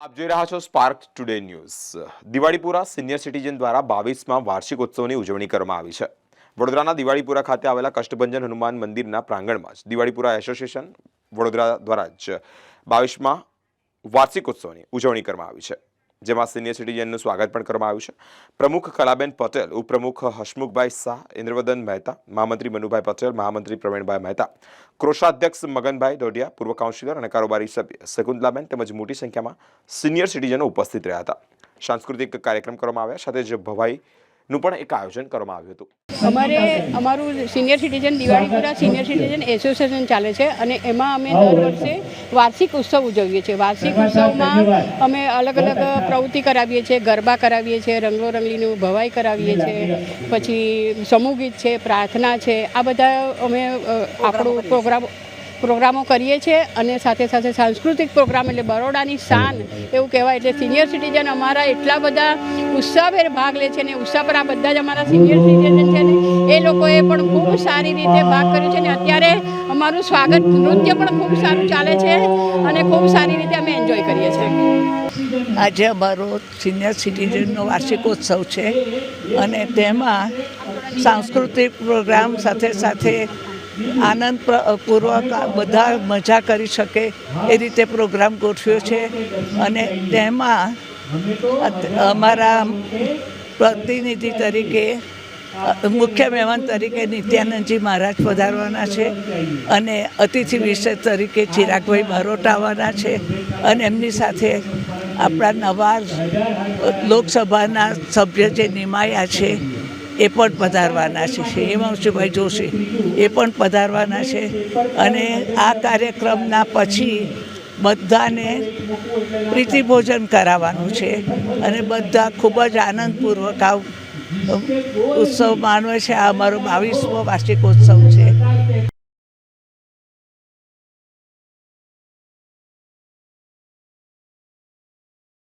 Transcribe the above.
આપ જોઈ રહ્યા છો spark today news Diwalipura senior citizen દ્વારા બાવીસમાં વાર્ષિક ઉત્સવની ઉજવણી કરવામાં આવી છે. વડોદરાના દિવાળીપુરા ખાતે આવેલા કષ્ટભંજન હનુમાન મંદિરના પ્રાંગણમાં જ દિવાળીપુરા એસોસિએશન વડોદરા દ્વારા જ બાવીસમાં વાર્ષિક ઉત્સવની ઉજવણી કરવામાં આવી છે. જેમાં સિનિયર સિટીઝનનું સ્વાગત પણ કરવામાં આવ્યું છે. પ્રમુખ કલાબેન પટેલ, ઉપપ્રમુખ હસમુખભાઈ શાહ, ઇન્દ્રવદન મહેતા, મહામંત્રી મનુભાઈ પટેલ, મહામંત્રી પ્રવીણભાઈ મહેતા, ક્રોશાધ્યક્ષ મગનભાઈ દોઢિયા, પૂર્વ કાઉન્સિલર અને કારોબારી સભ્ય શકુંતલાબેન તેમજ મોટી સંખ્યામાં સિનિયર સિટીઝનો ઉપસ્થિત રહ્યા હતા. સાંસ્કૃતિક કાર્યક્રમ કરવામાં આવ્યા, સાથે જ ભવાઈનું પણ એક આયોજન કરવામાં આવ્યું હતું. અમારે અમારું senior citizen Diwalipura senior citizen association ચાલે છે અને એમાં અમે દર વર્ષે વાર્ષિક ઉત્સવ ઉજવીએ છીએ. વાર્ષિક ઉત્સવમાં અમે અલગ અલગ પ્રવૃત્તિ કરાવીએ છીએ. ગરબા કરાવીએ છીએ રંગો રંગલીનું ભવાઈ કરાવીએ છીએ. પછી સમૂહ ગીત છે પ્રાર્થના છે. આ બધા અમે આપણું પ્રોગ્રામ પ્રોગ્રામો કરીએ છીએ અને સાથે સાથે સાંસ્કૃતિક પ્રોગ્રામ એટલે બરોડાની શાન એવું કહેવાય. એટલે સિનિયર સિટીઝન અમારા એટલા બધા ઉત્સાહભેર ભાગ લે છે ને ઉત્સાહ પર આ બધા જ અમારા સિનિયર સિટીઝન છે ને, એ લોકોએ પણ ખૂબ સારી રીતે ભાગ કર્યો છે ને અત્યારે અમારું સ્વાગત નૃત્ય પણ ખૂબ સારું ચાલે છે અને ખૂબ સારી રીતે અમે એન્જોય કરીએ છીએ. આજે અમારો સિનિયર સિટીઝનનો વાર્ષિકોત્સવ છે અને તેમાં સાંસ્કૃતિક પ્રોગ્રામ સાથે સાથે આનંદ પૂર્વક બધા મજા કરી શકે એ રીતે પ્રોગ્રામ ગોઠવ્યો છે અને તેમાં અમારા પ્રતિનિધિ તરીકે મુખ્ય મહેમાન તરીકે નિત્યાનંદજી મહારાજ પધારવાના છે અને અતિથિ વિશેષ તરીકે ચિરાગભાઈ બારોટ આવવાના છે અને એમની સાથે આપણા નવા લોકસભાના સભ્ય જે નિમાયા છે એ પણ પધારવાના છે, શ્રી જોશી. એ પણ પધારવાના છે અને આ કાર્યક્રમના પછી બધાને પ્રીતિભોજન કરાવવાનું છે અને બધા ખૂબ જ આનંદપૂર્વક આ ઉત્સવ માનવે છે, આ અમારો બાવીસમો વાર્ષિક ઉત્સવ છે.